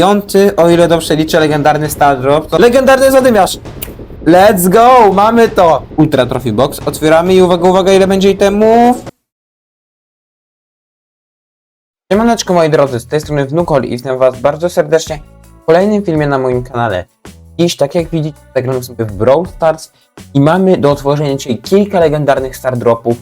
Piąty, o ile dobrze liczę, legendarny Star Drop, to legendarny zadymiarz! Let's go! Mamy to! Ultra Trophy Box. Otwieramy i uwaga, uwaga, ile będzie itemów? Siemaneczko moi drodzy, z tej strony Wnukol i witam was bardzo serdecznie w kolejnym filmie na moim kanale. Dziś, tak jak widzicie, zagramy sobie w Brawl Stars i mamy do otworzenia dzisiaj kilka legendarnych Star Dropów,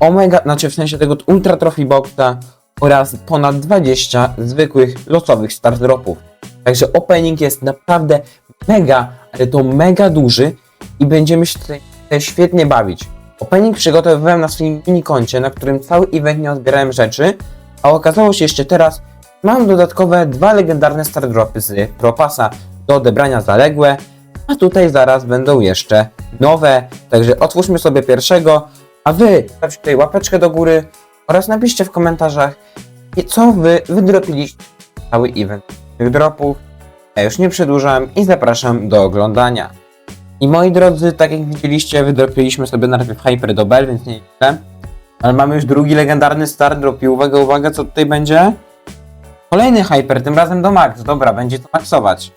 Omega, znaczy w sensie tego Ultra Trophy Boxa oraz ponad 20 zwykłych losowych Star Dropów. Także opening jest naprawdę mega, ale to mega duży i będziemy się tutaj świetnie bawić. Opening przygotowywałem na swoim mini koncie, na którym cały event nie odbierałem rzeczy, a okazało się jeszcze teraz, mam dodatkowe dwa legendarne Star Dropy z Propasa do odebrania zaległe, a tutaj zaraz będą jeszcze nowe, także otwórzmy sobie pierwszego, a wy stawcie tutaj łapeczkę do góry oraz napiszcie w komentarzach, co wy wydropiliście cały event tych dropów. Ja już nie przedłużam i zapraszam do oglądania. I moi drodzy, tak jak widzieliście, wydropiliśmy sobie najpierw Hyper do Bell, więc nie źle. Ale mamy już drugi legendarny Star Drop i uwaga, uwaga, co tutaj będzie? Kolejny Hyper, tym razem do Max. Dobra, będzie to maksować.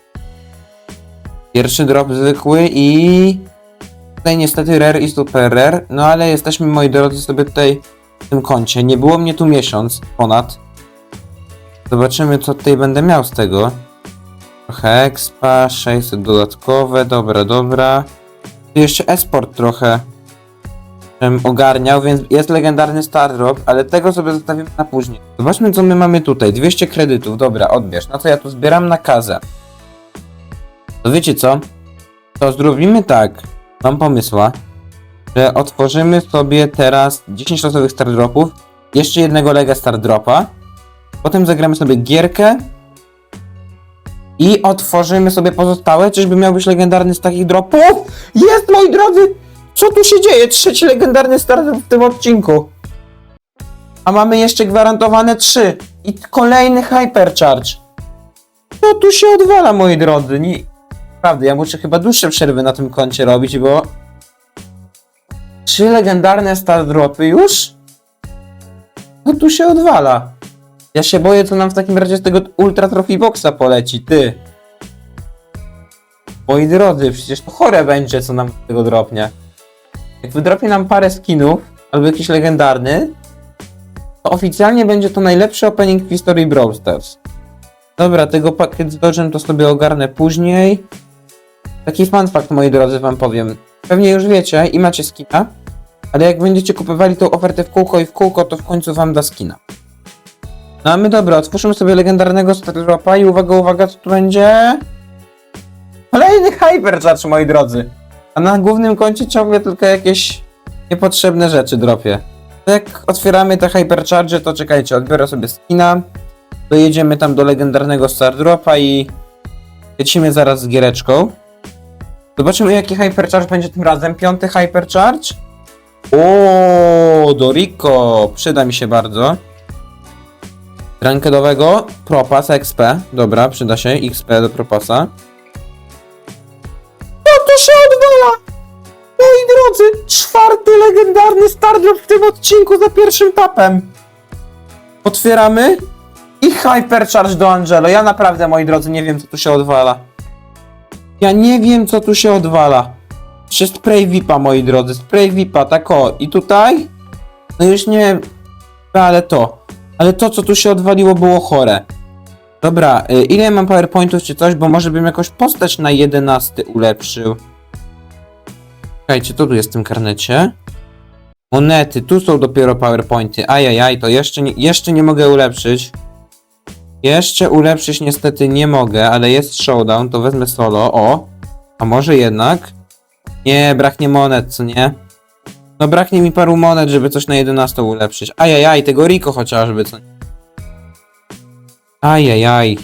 Pierwszy drop zwykły i... Tutaj niestety Rare i Super Rare, no ale jesteśmy, moi drodzy, sobie tutaj tym koncie. Nie było mnie tu miesiąc ponad. Zobaczymy, co tutaj będę miał z tego. Trochę expa, 600 dodatkowe, dobra, dobra. Tu jeszcze esport trochę ogarniał, więc jest legendarny Star Drop, ale tego sobie zostawimy na później. Zobaczmy, co my mamy tutaj. 200 kredytów, dobra, odbierz. No co ja tu zbieram na kazę. To wiecie co? To zrobimy tak. Mam pomysła, że otworzymy sobie teraz 10 losowych Star Dropów, jeszcze jednego Lega Star Dropa, potem zagramy sobie gierkę i otworzymy sobie pozostałe. Czyżby miał być legendarny z takich dropów? Jest, moi drodzy! Co tu się dzieje? Trzeci legendarny Star Drop w tym odcinku. A mamy jeszcze gwarantowane trzy. I kolejny Hypercharge. Co tu się odwala, moi drodzy? Nie... Naprawdę, ja muszę chyba dłuższe przerwy na tym koncie robić, bo... Trzy legendarne Star Dropy już? Co tu się odwala? Ja się boję, co nam w takim razie z tego Ultra Trophy Boxa poleci, ty. Moi drodzy, przecież to chore będzie, co nam z tego dropnie. Jak wydropie nam parę skinów, albo jakiś legendarny, to oficjalnie będzie to najlepszy opening w historii Brawl Stars. Dobra, tego pakiet z Dodge'em to sobie ogarnę później. Taki fun fact, moi drodzy, wam powiem. Pewnie już wiecie i macie skina, ale jak będziecie kupowali tą ofertę w kółko i w kółko, to w końcu wam da skina. No a my dobra, otwórzmy sobie legendarnego Stardropa i uwaga, uwaga, co tu będzie? Kolejny Hypercharge, moi drodzy. A na głównym koncie ciągle tylko jakieś niepotrzebne rzeczy dropię. Jak otwieramy te Hypercharge, to czekajcie, odbiorę sobie skina, dojedziemy tam do legendarnego Stardropa i lecimy zaraz z giereczką. Zobaczymy jaki Hypercharge będzie tym razem. Piąty Hypercharge. O, Doriko, przyda mi się bardzo. Rankedowego, Propas XP, dobra, przyda się, XP do Propasa. No to się odwala! Moi drodzy, czwarty legendarny Stardrop w tym odcinku za pierwszym tapem. Otwieramy i Hypercharge do Angelo. Ja naprawdę, moi drodzy, nie wiem co tu się odwala. Ja nie wiem co tu się odwala. Jeszcze spray VIPa, moi drodzy, spray VIPa, tak o. I tutaj? No już nie wiem, ale to. Ale to, co tu się odwaliło, było chore. Dobra, y, ile mam powerpointów czy coś, bo może bym jakoś postać na 11 ulepszył. Czekajcie, co tu jest w tym karnecie? Monety, tu są dopiero powerpointy. Ajajaj, to jeszcze nie, jeszcze nie mogę ulepszyć. Jeszcze ulepszyć niestety nie mogę, ale jest showdown, to wezmę solo. O, a może jednak? Nie, braknie monet, co nie? No braknie mi paru monet, żeby coś na 11 ulepszyć. Ajajaj, tego Rico chociażby, co nie? Ajajaj.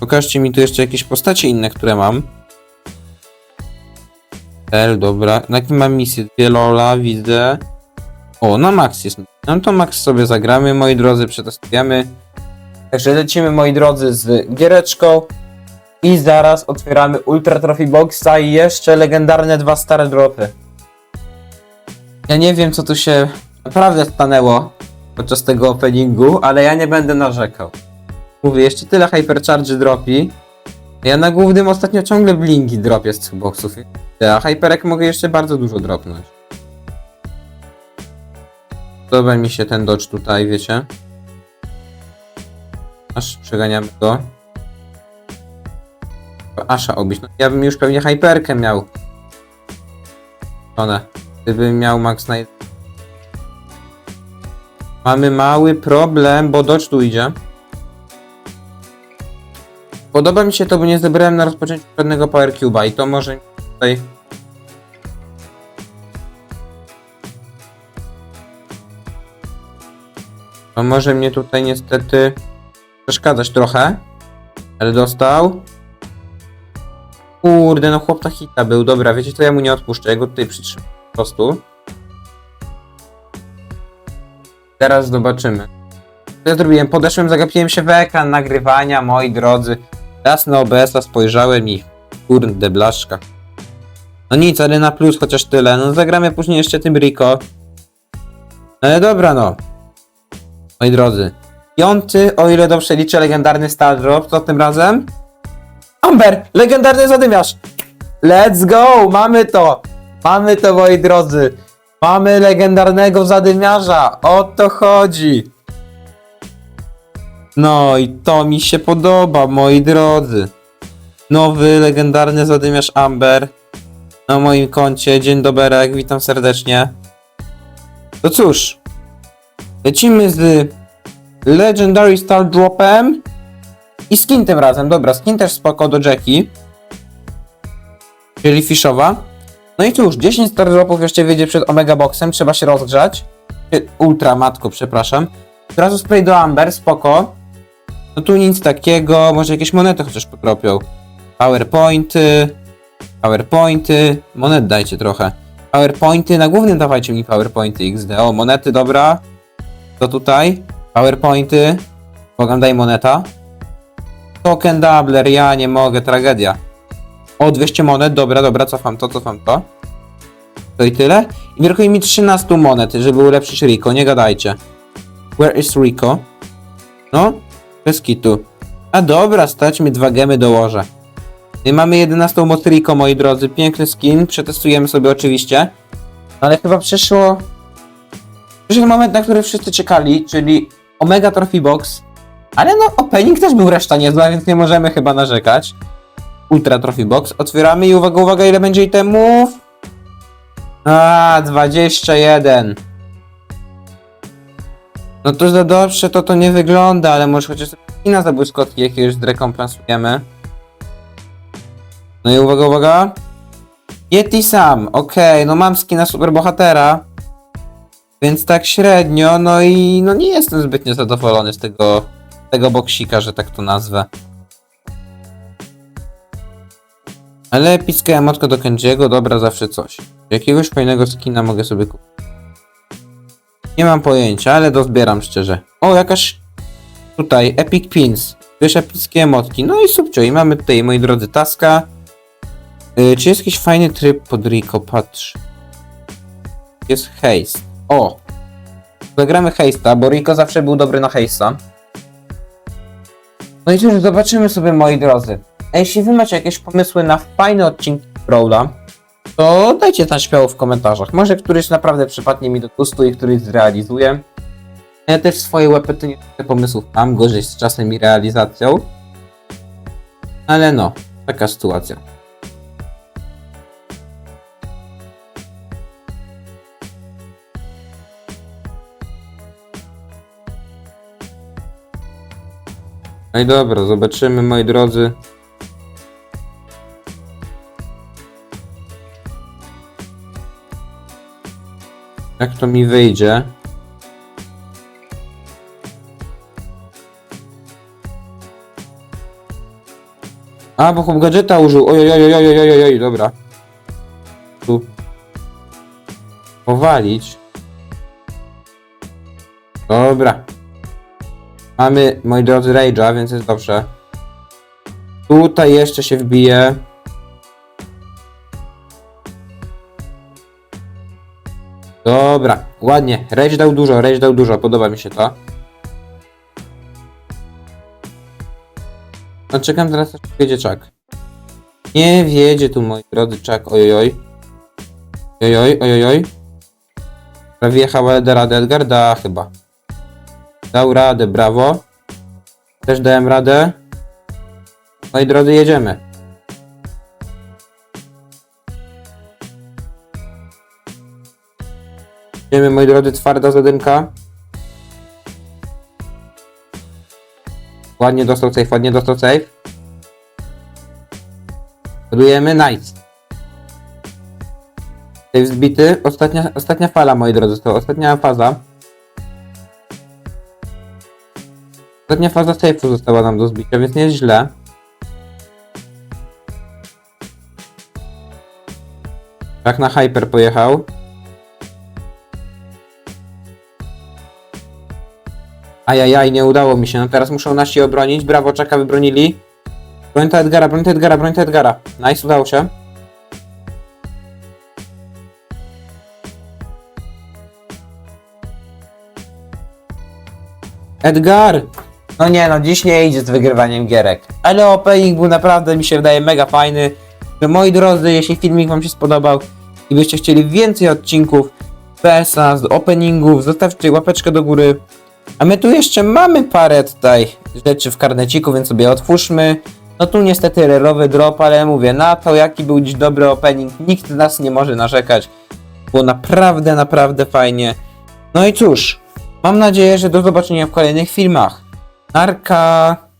Pokażcie mi tu jeszcze jakieś postacie inne, które mam. L, dobra. Na jakim mam misję? Dwie Lola, widzę. O, na Max jest. No to Max sobie zagramy, moi drodzy, przetestujemy. Także lecimy, moi drodzy, z giereczką. I zaraz otwieramy Ultra Trophy Boxa i jeszcze legendarne dwa stare dropy. Ja nie wiem, co tu się naprawdę stanęło podczas tego openingu, ale ja nie będę narzekał. Mówię, jeszcze tyle hypercharge dropi. Ja na głównym ostatnio ciągle blingi dropię z boxów. A hyperek mogę jeszcze bardzo dużo dropnąć. Podoba mi się ten dodge tutaj, wiecie. Aż przeganiamy go. Asza obić. No, ja bym już pewnie hyperkę miał. One. Gdybym miał max na... Mamy mały problem, bo dodge tu idzie. Podoba mi się to, bo nie zebrałem na rozpoczęciu żadnego Power Cube'a i to może tutaj... To może mnie tutaj niestety przeszkadzać trochę. Ale dostał. Kurde, no chłop na hita był. Dobra, wiecie co, ja mu nie odpuszczę. Ja go tutaj przytrzymam po prostu. Teraz zobaczymy. Co ja zrobiłem? Podeszłem, zagapiłem się w ekran nagrywania, moi drodzy. Raz na OBS-a spojrzałem i kurde, blaszka. No nic, ale na plus chociaż tyle. No zagramy później jeszcze tym Rico. No ale dobra no. Moi drodzy. Piąty, o ile dobrze liczę, legendarny Star Drop. Co tym razem? Amber! Legendarny zadymiarz! Let's go! Mamy to! Mamy to, moi drodzy! Mamy legendarnego zadymiarza! O to chodzi! No i to mi się podoba, moi drodzy. Nowy, legendarny zadymiarz Amber na moim koncie. Dzień doberek, witam serdecznie. To cóż, lecimy z Legendary Star Dropem i skin tym razem. Dobra, skin też spoko do Jackie. Czyli fiszowa. No i cóż, 10 Star Dropów jeszcze wiedzie przed Omega Boxem, trzeba się rozgrzać. Ultra, matko, przepraszam. Od razu spray do Amber, spoko. No tu nic takiego, może jakieś monety chociaż potropią. Powerpointy, powerpointy, monet dajcie trochę. Powerpointy, na głównym dawajcie mi powerpointy XD. O, monety, dobra. To tutaj, powerpointy. Bogam, daj moneta. Token doubler, ja nie mogę, tragedia. O, 200 monet, dobra, dobra, cofam to, cofam to. To i tyle. I brakuje mi 13 monet, żeby ulepszyć Rico, nie gadajcie. Where is Rico? No, bez kitu. A dobra, stać mi dwa gemy dołożę. I mamy 11 moc Rico, moi drodzy. Piękny skin, przetestujemy sobie oczywiście. Ale chyba przyszło... Przyszedł moment, na który wszyscy czekali, czyli Omega Trophy Box. Ale no, opening też był reszta niezła, więc nie możemy chyba narzekać. Ultra Trophy Box. Otwieramy i uwaga, uwaga, ile będzie itemów? A, 21. No to za dobrze to to nie wygląda, ale może chociaż skina za błyskotki jakiegoś zrekompensujemy. No i uwaga, uwaga. Yeti sam, okej, no mam skina superbohatera. Więc tak średnio, no i no nie jestem zbytnio zadowolony z tego, tego boksika, że tak to nazwę. Ale epicka emotka do Kenjiego, dobra, zawsze coś. Jakiegoś fajnego skina mogę sobie kupić. Nie mam pojęcia, ale dozbieram szczerze. O, jakaś tutaj Epic Pins. Wiesz, epickie emotki. No i subcio. I mamy tutaj, moi drodzy, taska. Yy, czy jest jakiś fajny tryb pod Rico? Patrz. Jest haste. O! Zagramy haste'a, bo Rico zawsze był dobry na haste'a. No i cóż, zobaczymy sobie, moi drodzy. A jeśli wy macie jakieś pomysły na fajne odcinki Brawla, to dajcie znać śmiało w komentarzach. Może któryś naprawdę przypadnie mi do gustu i któryś zrealizuję. Ja też swoje łepety nie pomysłów mam, gorzej z czasem i realizacją. Ale no, taka sytuacja. No i dobra, zobaczymy moi drodzy. Jak to mi wyjdzie? A, bo chłop gadżeta użył. Oj, oj, oj, oj, oj, oj, oj, dobra. Tu. Powalić. Dobra. Mamy, moi drodzy, Rage'a, więc jest dobrze. Tutaj jeszcze się wbije. Dobra, ładnie. Rage dał dużo, Rage dał dużo, podoba mi się to. No czekam teraz aż wiedzie czak. Nie wiedzie tu moi drodzy czak, ojojoj. Ojojoj, ojojoj. Prawie jechał, Edgar? Da chyba. Dał radę, brawo. Też dałem radę. Moi drodzy, jedziemy. Jedziemy, moi drodzy, twarda zadymka. Ładnie dostał safe, ładnie dostał safe. Ładujemy, nice. Safe zbity. Ostatnia, ostatnia fala, moi drodzy, to ostatnia faza. Ostatnia faza safe'u została nam do zbicia, więc nie jest źle. Tak na hyper pojechał. Ajajaj, nie udało mi się. No teraz muszą nasi obronić. Brawo, czeka, wybronili. Broń ta Edgara, broń ta Edgara, broń ta Edgara. Nice, udało się. Edgar! No nie no, dziś nie idzie z wygrywaniem gierek. Ale opening był naprawdę, mi się wydaje, mega fajny. Że moi drodzy, jeśli filmik wam się spodobał i byście chcieli więcej odcinków PSA z openingów, zostawcie łapeczkę do góry. A my tu jeszcze mamy parę tutaj rzeczy w karneciku, więc sobie otwórzmy. No tu niestety rerowy drop, ale mówię, na to jaki był dziś dobry opening, nikt z nas nie może narzekać. Było naprawdę, naprawdę fajnie. No i cóż, mam nadzieję, że do zobaczenia w kolejnych filmach. Narka!